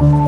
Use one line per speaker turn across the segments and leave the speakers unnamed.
Thank you.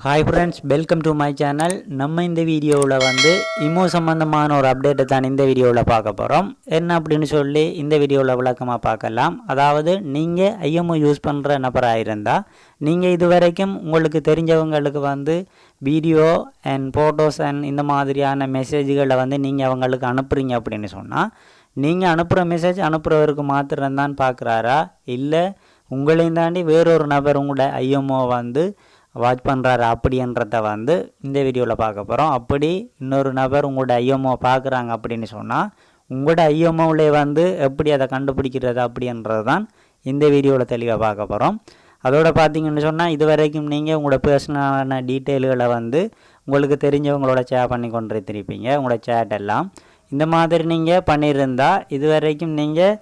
Hi friends welcome to my channel நம்ம இந்த வீடியோவில் வந்து இமோ சம்மந்தமான ஒரு அப்டேட்டை தான் இந்த வீடியோவில் பார்க்க போகிறோம் என்ன அப்படின்னு சொல்லி இந்த வீடியோவில் விளக்கமாக பார்க்கலாம். அதாவது நீங்கள் ஐஎம்ஓ யூஸ் பண்ணுற நபராக இருந்தால் நீங்கள் இது வரைக்கும் உங்களுக்கு தெரிஞ்சவங்களுக்கு வந்து வீடியோ அண்ட் ஃபோட்டோஸ் அண்ட் இந்த மாதிரியான மெசேஜ்களை வந்து நீங்கள் அவங்களுக்கு அனுப்புகிறீங்க அப்படின்னு சொன்னால் நீங்கள் அனுப்புகிற மெசேஜ் அனுப்புகிறவருக்கு மாத்திரம்தான் பார்க்குறாரா? இல்லை உங்களையும் தாண்டி வேறொரு நபர் உங்களோட ஐஎம்ஓ வந்து வாட்ச் பண்ணுறாரு அப்படின்றத வந்து இந்த வீடியோவில் பார்க்க போகிறோம் அப்படி இன்னொரு நபர் உங்களோட ஐஎம்ஓ பார்க்குறாங்க அப்படின்னு சொன்னால் உங்களோட ஐஎம்ஓவில் வந்து எப்படி அதை கண்டுபிடிக்கிறது அப்படின்றது தான் இந்த வீடியோவில் தெளிவாக பார்க்க போகிறோம் அதோட பார்த்தீங்கன்னு சொன்னால் இது வரைக்கும் நீங்கள் உங்களோட பர்சனலான டீட்டெயில்களை வந்து உங்களுக்கு தெரிஞ்சவங்களோட ஷேர் பண்ணி கொண்டு திருப்பீங்க உங்களோட சேட் எல்லாம். இந்த மாதிரி நீங்கள் பண்ணியிருந்தால் இது வரைக்கும் நீங்கள்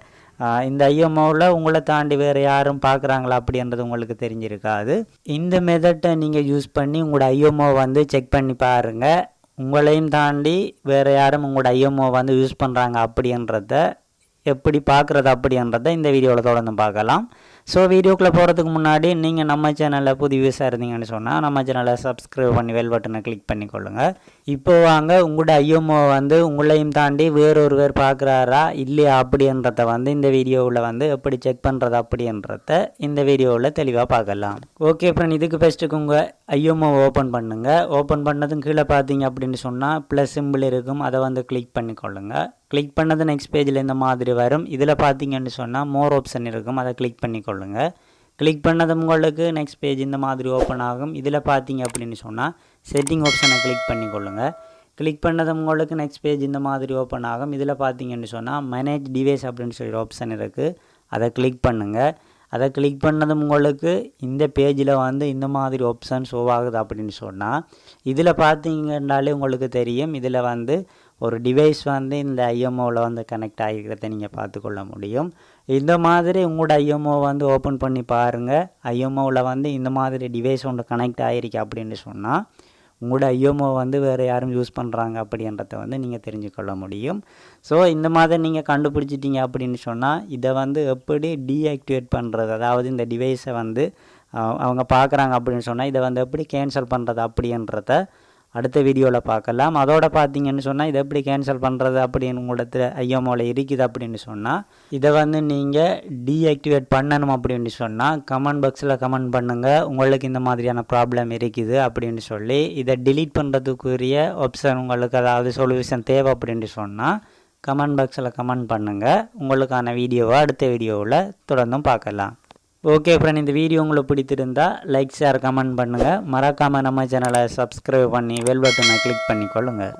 இந்த ஐஎம்ஓவில் உங்களை தாண்டி வேறு யாரும் பார்க்குறாங்களா அப்படின்றது உங்களுக்கு தெரிஞ்சிருக்காது. இந்த மெத்தட்டை நீங்கள் யூஸ் பண்ணி உங்களோட ஐஎம்ஓ வந்து செக் பண்ணி பாருங்கள் உங்களையும் தாண்டி வேறு யாரும் உங்களோட ஐஎம்ஓ வந்து யூஸ் பண்ணுறாங்க அப்படின்றத எப்படி பார்க்குறது அப்படின்றத இந்த வீடியோவில் தொடர்ந்து பார்க்கலாம். ஸோ வீடியோக்குள்ளே போகிறதுக்கு முன்னாடி நீங்கள் நம்ம சேனலில் புது வியூஸாக இருந்தீங்கன்னு சொன்னால் நம்ம சேனலை சப்ஸ்கிரைப் பண்ணி வெல் பட்டனை கிளிக் பண்ணிக்கொள்ளுங்க. இப்போ வாங்க உங்களோட ஐஎம்ஓ வந்து உங்களையும் தாண்டி வேறொருவர் பார்க்குறாரா இல்லையா அப்படின்றத வந்து இந்த வீடியோவில் வந்து எப்படி செக் பண்ணுறது அப்படின்றத இந்த வீடியோவில் தெளிவாக பார்க்கலாம். ஓகே அப்புறம் இதுக்கு ஃபஸ்ட்டுக்கு உங்கள் ஐஎம்ஓ ஓப்பன் பண்ணுங்கள் ஓப்பன் பண்ணதும் கீழே பார்த்தீங்க அப்படின்னு சொன்னால் ப்ளஸ் சிம்பிள் இருக்கும். அதை வந்து கிளிக் பண்ணிக்கொள்ளுங்கள் கிளிக் பண்ணது நெக்ஸ்ட் பேஜில் இந்த மாதிரி வரும். இதில் பார்த்தீங்கன்னு சொன்னால் மோர் ஆப்ஷன் இருக்கும். அதை கிளிக் பண்ணிக்கொள்ளுங்க. கிளிக் பண்ணது உங்களுக்கு நெக்ஸ்ட் பேஜ் இந்த மாதிரி ஓப்பன் ஆகும். இதில் பார்த்தீங்க அப்படின்னு சொன்னால் செட்டிங் ஆப்ஷனை கிளிக் பண்ணிக்கொள்ளுங்க. கிளிக் பண்ணது உங்களுக்கு நெக்ஸ்ட் பேஜ் இந்த மாதிரி ஓப்பன் ஆகும். இதில் பார்த்தீங்கன்னு சொன்னால் மேனேஜ் டிவைஸ் அப்படின்னு சொல்லி ஆப்ஷன் இருக்குது அதை கிளிக் பண்ணுங்கள் அதை கிளிக் பண்ணதும் உங்களுக்கு இந்த பேஜில் வந்து இந்த மாதிரி ஆப்ஷன் ஷோ ஆகுது அப்படின்னு சொன்னால் இதில் பார்த்தீங்கன்னாலே உங்களுக்கு தெரியும். இதில் வந்து ஒரு டிவைஸ் வந்து இந்த ஐஎம்ஓவில் வந்து கனெக்ட் ஆகிக்கிறத நீங்கள் பார்த்துக்கொள்ள முடியும். இந்த மாதிரி உங்களோட ஐஎம்ஓ வந்து ஓப்பன் பண்ணி பாருங்கள் ஐஎம்ஓவில் வந்து இந்த மாதிரி டிவைஸ் ஒன்று கனெக்ட் ஆகிருக்கு அப்படின்னு சொன்னால் உங்களோட ஐஎம்ஓ வந்து வேறு யாரும் யூஸ் பண்ணுறாங்க அப்படின்றத வந்து நீங்கள் தெரிஞ்சுக்கொள்ள முடியும். ஸோ இந்த மாதிரி நீங்கள் கண்டுபிடிச்சிட்டிங்க அப்படின்னு சொன்னால் இதை வந்து எப்படி டீஆக்டிவேட் பண்ணுறது அதாவது இந்த டிவைஸை வந்து அவங்க பார்க்குறாங்க அப்படின்னு சொன்னால் இதை வந்து எப்படி கேன்சல் பண்ணுறது அப்படின்றத அடுத்த வீடியோவில் பார்க்கலாம். அதோட பார்த்தீங்கன்னு சொன்னால் இதை எப்படி கேன்சல் பண்ணுறது அப்படின்னு உங்களோட ஐஎம்ஓவில் இருக்குது அப்படின்னு சொன்னால் இதை வந்து நீங்கள் டீஆக்டிவேட் பண்ணணும் அப்படின்னு சொன்னால் கமெண்ட் பாக்ஸில் கமெண்ட் பண்ணுங்கள் உங்களுக்கு இந்த மாதிரியான ப்ராப்ளம் இருக்குது அப்படின்னு சொல்லி இதை டிலீட் பண்ணுறதுக்குரிய ஆப்ஷன் உங்களுக்கு அதாவது சொல்யூஷன் தேவை அப்படின்னு சொன்னால் கமெண்ட் பாக்ஸில் கமெண்ட் பண்ணுங்கள் உங்களுக்கான வீடியோவை அடுத்த வீடியோவில் தொடர்ந்தும் பார்க்கலாம். ஓகே ஃப்ரெண்ட் இந்த வீடியோ உங்களுக்கு பிடித்திருந்தால் லைக் ஷேர் கமெண்ட் பண்ணுங்கள் மறக்காமல் நம்ம சேனலை சப்ஸ்கிரைப் பண்ணி வெல் பட்டனை கிளிக் பண்ணிக்கொள்ளுங்கள்